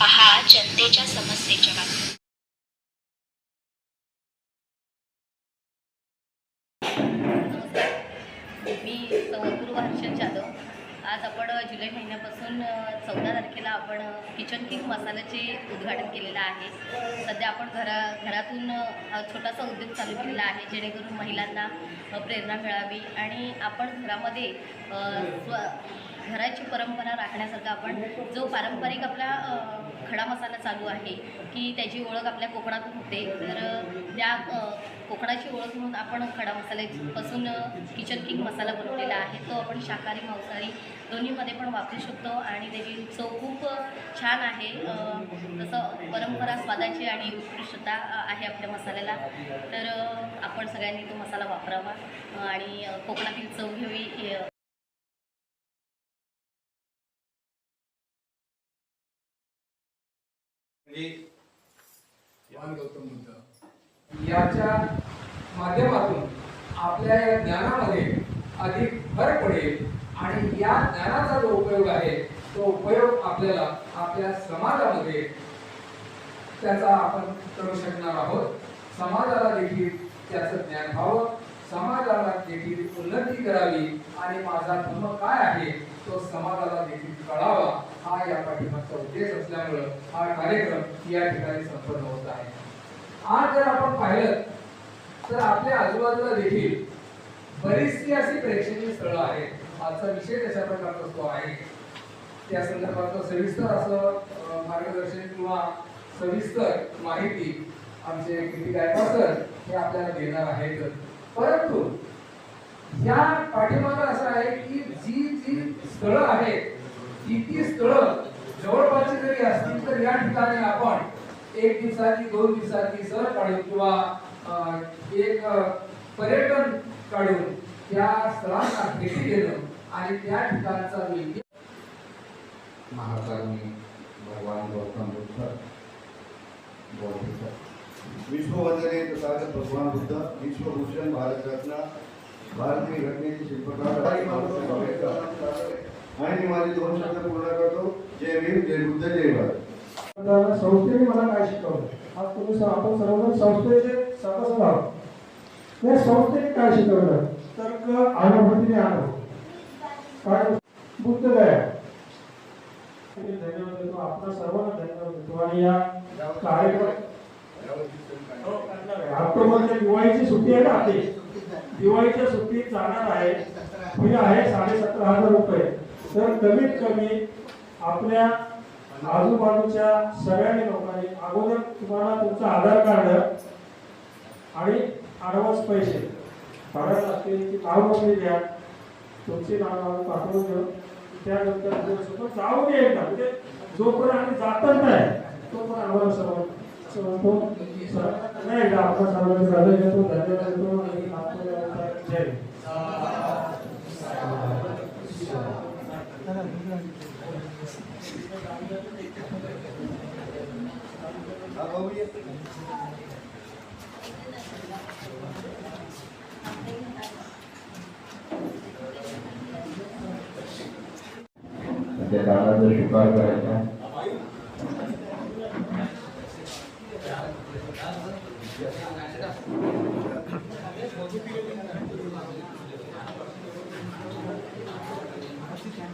पहा जनतेच्या समस्येच्या बातम्या मी सौ जाधव. आज आपण जुलै महिन्यापासून चौदा तारखेला आपण किचन किंग मसाल्याचे उद्घाटन केलेलं आहे. सध्या आपण घरा घरातून छोटासा उद्योग चालू केलेला आहे जेणेकरून महिलांना प्रेरणा मिळावी आणि आपण घरामध्ये स्व घराची परंपरा राखण्यासारखं आपण जो पारंपरिक आपला खडा मसाला चालू आहे की त्याची ओळख आपल्या कोकणातून होते. तर त्या कोकणाची ओळख म्हणून आपण खडा मसाल्यापासून किचन किंग मसाला बनवलेला आहे. तो आपण शाकाहारी मांसाहारी दोन्हीमध्ये पण वापरू शकतो आणि त्याची चव खूप छान आहे. तसं परंपरा स्वादाची आणि उत्कृष्टता आहे आपल्या मसाल्याला. तर आपण सगळ्यांनी तो मसाला वापरावा. आणि कोकणातील चव घ्यावी याच्या माध्यमातून आपल्या या ज्ञानामध्ये अधिक भर पडेल आणि या ज्ञानाचा जो उपयोग आहे तो उपयोग आपल्याला आपल्या समाजामध्ये त्याचा आपण करू शकणार आहोत. समाजाला देखील त्याचं ज्ञान व्हावं. समाजाला देखील उन्नती करावी. आणि माझा धर्म काय आहे? तो समाजाला देखील कळावा. हा या पाठिंबाचा उद्देश असल्यामुळं हा कार्यक्रम या ठिकाणी संपन्न होत आहे. आज जर आपण पाहिलं तर आपल्या आजूबाजूला देखील बरीचशी अशी प्रेक्षणीय स्थळं आहेत. आजचा विषय कशा प्रकारचा तो आहे? त्या संदर्भात सविस्तर असं मार्गदर्शन किंवा सविस्तर माहिती आमचे किती गायकवाड सर हे आपल्याला देणार आहेत. परंतु या पाठीमागं असं आहे की जी जी स्थळं आहेत ती ती स्थळं जवळपासची जरी असतील तर या ठिकाणी आपण एक दिवसाची दोन दिवसाची सहल काढून किंवा एक पर्यटन काढून त्या स्थळांना भेटी देणं आणि त्या ठिकाणचा जो इतिहास भगवान गौतम बुद्ध बौद्ध. विश्ववंदनीय तथागत भगवान बुद्ध विश्वभूषण भारतरत्न भारतीय घटनेचे शिल्पकार आणि माझे दोन शब्द पूर्ण करतो. जय भीम जय बुद्ध जय भारत. संस्थेने मला काय शिकवलं? आज तुम्ही आपण सर्वजण संस्थेचे सदस्य आहोत. या संस्थेने काय शिकवलं? तर अनुभूतीने अनुभव काय? बुद्ध गया धन्यवाद देतो. आपल्या सर्वांना धन्यवाद देतो. आणि या कार्यक्रम हो, ऑक्टोबरच्या म्हणजे दिवाळीची सुट्टी आहे ना आपली? दिवाळीच्या सुट्टीत जाणार आहे. फी आहे साडेसतरा हजार रुपये. तर कमीत कमी आपल्या आजूबाजूच्या सगळ्यांनी लोकांनी अगोदर तुम्हाला तुमचं आधार कार्ड आणि अडवान्स पैसे काढायला लागतील ती नाव नोंदणी द्या. तुमची नाव पाठवून देऊ. त्यानंतर जाऊ दे एकदा. म्हणजे जोपर्यंत आम्ही जातच नाही तोपर्यंत आम्हाला सर्व सर्व सर- नाही एकदा आपण सर्वांचे हृदय देतो धन्यवाद देतो आणि नागपूर जय हिंद. हा भाऊ ये. त्या झाडाचा शिकार करायचा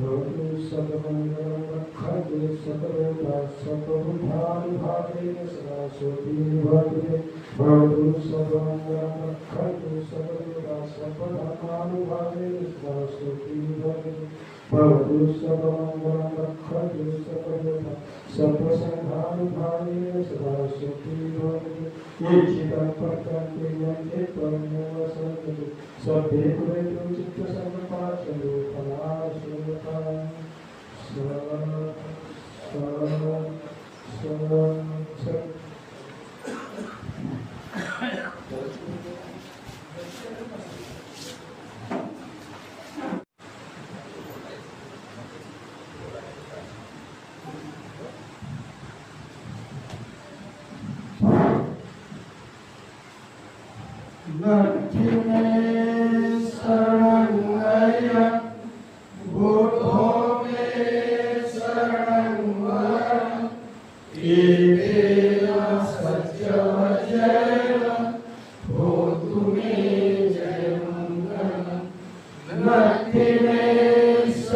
भवतु सकमङ्गलं रक्षतु सदा सोऽपि भवतु। सकमङ्गलं रक्षतु सकलोका सदा भवतु सकमङ्गलं रक्षतु सकलोका सर्वसङ्घानुभावेन सदा सोऽपि निवर्तते ये चिदं पठन्ति यन्ते त्वमेव सन्तु सभ्ये कुलेषु चित्तसर्वपाचलो फलाशोका स स स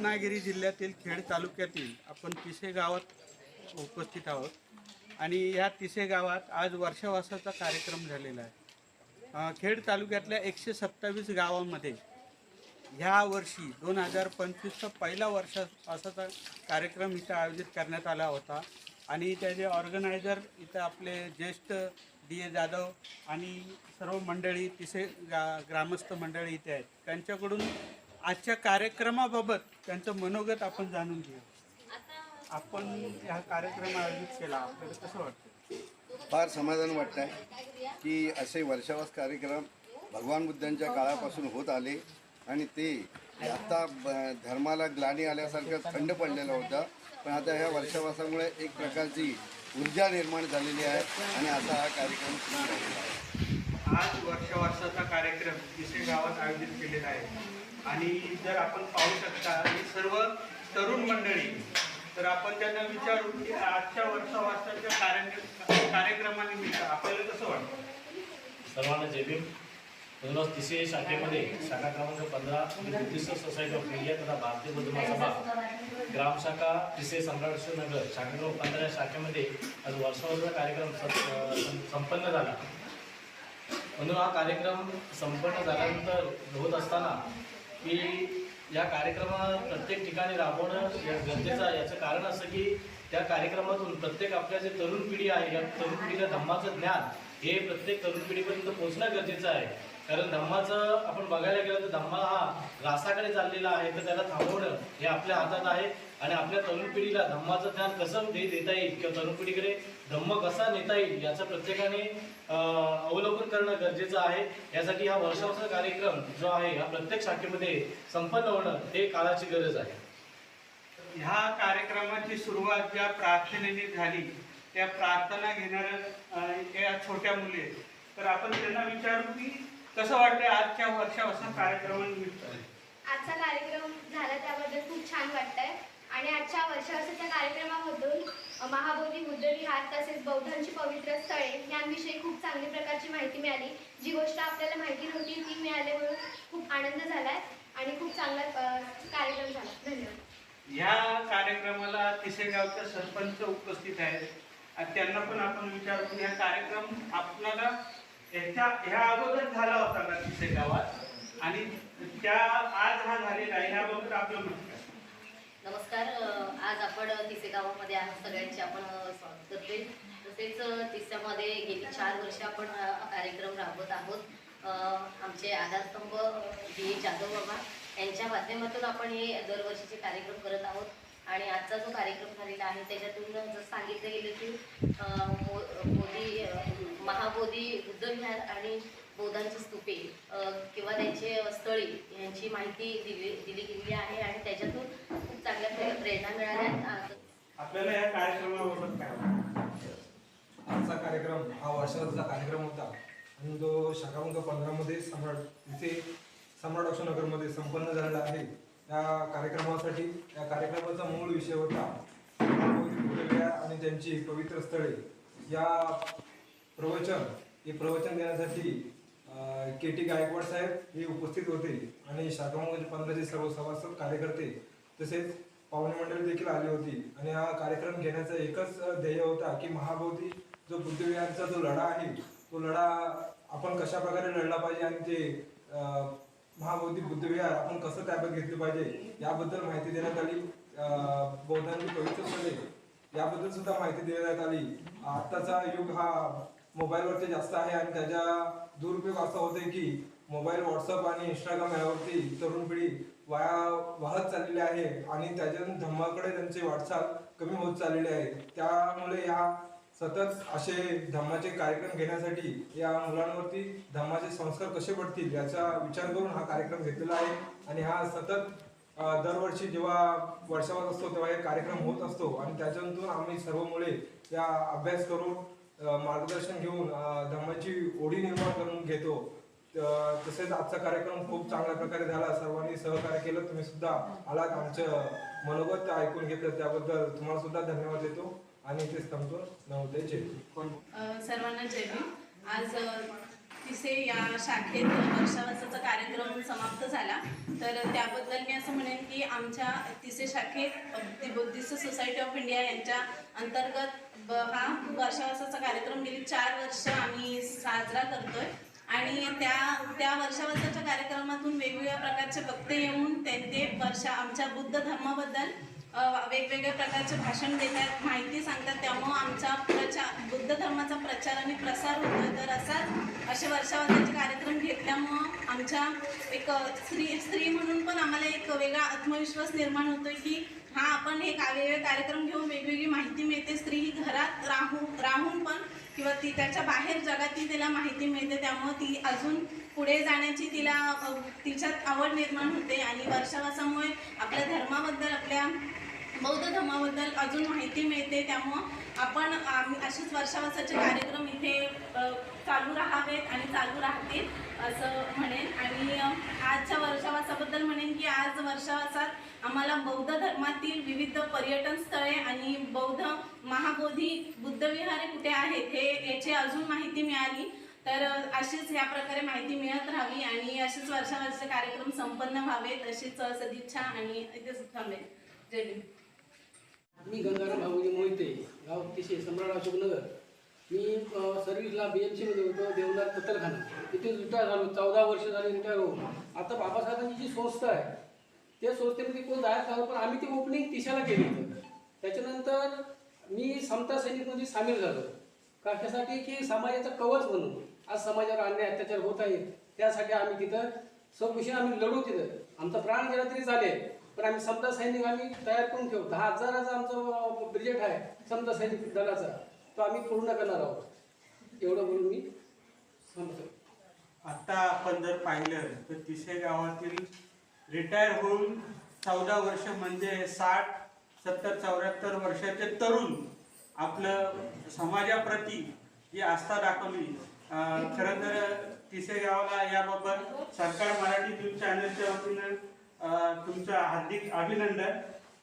रत्नागिरी जिल्ह्यातील खेड तालुक्यातील आपण तिसे गावात उपस्थित आहोत. आणि या तिसे गावात आज वर्षावासाचा कार्यक्रम झालेला आहे. खेड तालुक्यातल्या एकशे सत्तावीस गावांमध्ये ह्या वर्षी दोन हजार पंचवीसचा पहिला वर्षावासाचा कार्यक्रम इथं आयोजित करण्यात आला होता. आणि त्याचे ऑर्गनायझर इथं आपले ज्येष्ठ डी ए जाधव आणि सर्व मंडळी तिसे गा ग्रामस्थ मंडळी इथे आहेत. त्यांच्याकडून आजच्या कार्यक्रमाबाबत त्यांचं मनोगत आपण जाणून घेऊ. आपण हा कार्यक्रम आयोजित केला. आपल्याला कसं वाटतं फार समाधान वाटत आहे की असे वर्षावास कार्यक्रम भगवान बुद्धांच्या काळापासून होत आले आणि ते आता धर्माला ग्लानी आल्यासारखं थंड पडलेलं होतं. पण आता ह्या वर्षावासामुळे एक प्रकारची ऊर्जा निर्माण झालेली आहे आणि असा हा कार्यक्रम सुरू झालेला आहे. आज वर्षावर्षाचा कार्यक्रम तिसे गावात आयोजित केलेला आहे. आणि जर आपण पाहू शकता ही सर्व तरुण मंडळी तर आपण त्यांना विचारू की आजच्या वर्षावासाच्या कार्य कार्यक्रमानिमित्त आपल्याला कसं वाटतं? सर्वांना जय भीम. म्हणूनच तिसरी शाखेमध्ये शाखा क्रमांक पंधरा बुद्धिस्ट सोसायटी ऑफ इंडिया तथा भारतीय मधुमा सभा ग्रामशाखा तिसरे सम्राटेश्वर नगर शाखा क्रमांक पंधरा शाखेमध्ये आज वर्षावरचा कार्यक्रम संपन्न झाला. म्हणून हा कार्यक्रम संपन्न झाल्यानंतर होत असताना की या कार्यक्रमात प्रत्येक ठिकाणी राबवणं गरजेचं आहे. याचं कारण असं की त्या कार्यक्रमातून प्रत्येक आपल्या जे तरुण पिढी आहे या तरुण पिढीला धम्माचं ज्ञान हे प्रत्येक तरुण पिढीपर्यंत पोहोचणं गरजेचं आहे. कारण धम्माचं आपण बघायला गेलं तर धम्मा हा रासाकडे चाललेला आहे तर त्याला थांबवणं हे आपल्या हातात आहे. आणि आपल्या तरुण पिढीला धम्माचं ज्ञान कसं दे देता येईल? किंवा तरुण पिढीकडे धम्म कसा नेता येईल? याचं प्रत्येकाने अवलोकन करणं गरजेचं आहे. यासाठी हा वर्षाचा कार्यक्रम जो आहे हा प्रत्येक शाखेमध्ये संपन्न होणं हे काळाची गरज आहे. ह्या कार्यक्रमाची सुरुवात ज्या प्रार्थनेने झाली त्या प्रार्थना घेणाऱ्या या छोट्या मुली तर आपण त्यांना विचारू की कसं वाटतंय आजच्या वर्षावासा कार्यक्रमानिमित्त आजचा कार्यक्रम झाला त्याबद्दल खूप छान वाटतंय. आणि आजच्या वर्षावर्षाच्या कार्यक्रमामधून महाबोधी बुद्ध विहार तसेच बौद्धांची पवित्र स्थळे यांविषयी खूप चांगली प्रकारची माहिती मिळाली. जी गोष्ट आपल्याला माहिती नव्हती ती मिळाल्यामुळे खूप आनंद झालाय आणि खूप चांगला कार्यक्रम झाला. धन्यवाद. ह्या कार्यक्रमाला तिसेगावचे सरपंच उपस्थित आहेत. त्यांना पण आपण विचारू की हा कार्यक्रम आपल्याला ह्याच्या ह्या अगोदर झाला होता का तिसेगावात आणि त्या आज हा झालेला आहे ह्याबद्दल आपलं नमस्कार आज आपण तिसे गावामध्ये आहोत सगळ्यांचे आपण स्वागत करते तसेच तिसऱ्यामध्ये तिस्यामध्ये गेली चार वर्ष आपण कार्यक्रम राबवत आहोत. आमचे आधारस्तंभ बी जाधव बाबा यांच्या माध्यमातून आपण हे दरवर्षीचे कार्यक्रम करत आहोत. आणि आजचा जो कार्यक्रम झालेला आहे त्याच्यातून जसं सांगितलं गेलं की अ, मो- मोदी अ, महाबोधी बुद्धविहार आणि बौद्धांची स्तूपे किंवा त्यांचे स्थळे यांची माहिती दिली दिली गेलेली आहे आणि त्याच्यातून खूप चांगल्या प्रे- प्रेरणा मिळाल्या आपल्याला या कार्यक्रमाबाबत काय? आजचा कार्यक्रम हा वर्षाचा कार्यक्रम होता. आणि जो शाखा क्रमांक पंधरामध्ये सम्राट इथे सम्राट अशोकनगरमध्ये संपन्न झालेला आहे. या कार्यक्रमासाठी या कार्यक्रमाचा मूळ विषय होता आणि त्यांची पवित्र स्थळे. या प्रवचन हे प्रवचन देण्यासाठी के टी गायकवाड साहेब हे उपस्थित होते आणि शाखा पंधराचे सर्व सभासद कार्यकर्ते तसेच पाहुणे मंडळी देखील आली होती. आणि हा कार्यक्रम घेण्याचा एकच ध्येय होता की महाभवती जो बुद्धविहारचा जो लढा आहे तो लढा आपण कशा प्रकारे लढला पाहिजे आणि ते अ, बुद्धविहार आपण कसं ताब्यात घेतलं पाहिजे याबद्दल माहिती देण्यात आली. बौद्धांनी पवित्र याबद्दल सुद्धा माहिती देण्यात आली. आत्ताचा युग हा मोबाईलवरती जास्त आहे आणि त्याचा दुरुपयोग असा होते की मोबाईल व्हॉट्सअप आणि इंस्टाग्राम यावरती तरुण पिढी वाया वाहत चाललेली आहे आणि त्याच्यातून धम्माकडे त्यांची वाटचाल कमी होत चाललेली आहे. त्यामुळे या सतत असे धम्माचे कार्यक्रम घेण्यासाठी या मुलांवरती धम्माचे संस्कार कसे पडतील याचा विचार करून हा कार्यक्रम घेतलेला आहे. आणि हा सतत दरवर्षी जेव्हा वर्षावर असतो तेव्हा हे कार्यक्रम होत असतो आणि त्याच्यातून आम्ही सर्व मुले या अभ्यास करून मार्गदर्शन घेऊन धम्माची ओढी निर्माण करून घेतो. तसेच आजचा कार्यक्रम खूप चांगल्या प्रकारे झाला. सर्वांनी सहकार्य केलं. तुम्ही सुद्धा आलात आमचं मनोगत ऐकून घेतलं. त्याबद्दल तुम्हाला सुद्धा धन्यवाद देतो. आणि तेच थांबतो. नवोदय जय सर्वांना जय आज तिसे या शाखेत वर्षावासाचा कार्यक्रम समाप्त झाला. तर त्याबद्दल मी असं म्हणेन की आमच्या तिसे शाखेत अ, बुद्धिस्ट सोसायटी ऑफ इंडिया यांच्या अंतर्गत ब- हा वर्षावर्षाचा कार्यक्रम गेली चार वर्ष आम्ही साजरा करतोय. आणि त्या त्या वर्षावासाच्या कार्यक्रमातून वेगवेगळ्या प्रकारचे वक्ते येऊन त्यांचे वर्षा आमच्या बुद्ध धर्माबद्दल वेगवेगळ्या प्रकारचे भाषण देतात माहिती सांगतात. त्यामुळं आमचा प्रचार बुद्ध धर्माचा प्रचार आणि प्रसार होतोय. तर असाच असे वर्षावासाचे कार्यक्रम घेतल्यामुळं आमच्या एक स्त्री स्त्री म्हणून पण आम्हाला एक वेगळा आत्मविश्वास निर्माण होतोय की हा आपण हे का- वेगवेगळे कार्यक्रम घेऊन वेगवेगळी माहिती मिळते. स्त्री ही घरात राहून राहून पण किंवा ती त्याच्या बाहेर जगातील तिला माहिती मिळते. त्यामुळं ती अजून पुढे जाण्याची तिला तिच्यात आवड निर्माण होते. आणि वर्षावासामुळे आपल्या धर्माबद्दल आपल्या बौद्ध धर्माबद्दल अजून माहिती मिळते. त्यामुळं आपण असेच वर्षावासाचे कार्यक्रम इथे चालू राहावेत आणि चालू राहतील. असं म्हणेन. आणि आजच्या वर्षावासाबद्दल म्हणेन की आज वर्षावासात आम्हाला बौद्ध धर्मातील विविध पर्यटन स्थळे आणि बौद्ध महाबोधी बुद्धविहारे कुठे आहेत हे याची अजून माहिती मिळाली. तर अशीच या प्रकारे माहिती मिळत राहावी आणि असेच वर्षावरचे कार्यक्रम संपन्न व्हावेत अशीच सदिच्छा आणि इथेच थांबेल जय मी गंगाराम भाऊजी मोहिते गाव तिशे सम्राट अशोकनगर. मी सर्व्हिसला बी एम सीमध्ये होतो देवदार कत्तलखाना. तिथे रिटायर झालो चौदा वर्ष झाले रिटायर होऊन. आता बाबासाहेबांची जी संस्था आहे त्या संस्थेमध्ये कोण जायचं झालं पण आम्ही ती ओपनिंग तिशाला केली होती. त्याच्यानंतर मी समता सैनिकमध्ये सामील झालो. कशासाठी? की समाजाचं कवच म्हणून. आज समाजावर अन्याय अत्याचार होत आहे त्यासाठी आम्ही तिथं सविषय आम्ही लढू तिथं. आमचा प्राण गेला तरी चालेल पण आम्ही समता सैनिक आम्ही तयार करून ठेवू. दहा हजाराचा आमचा ब्रिजेट आहे समता सैनिक दलाचा. तो आम्ही पूर्ण करणार आहोत. एवढं बोलून मी सांगतो आता आपण जर पाहिलं तर तिसऱ्या गावातील रिटायर होऊन चौदा वर्ष म्हणजे साठ सत्तर चौऱ्याहत्तर वर्षाचे तरुण आपलं समाजाप्रती जी आस्था दाखवली खरं तर तिसऱ्या गावाला याबाबत सरकार मराठी न्यूज चॅनलच्या वतीनं तुमचं हार्दिक अभिनंदन.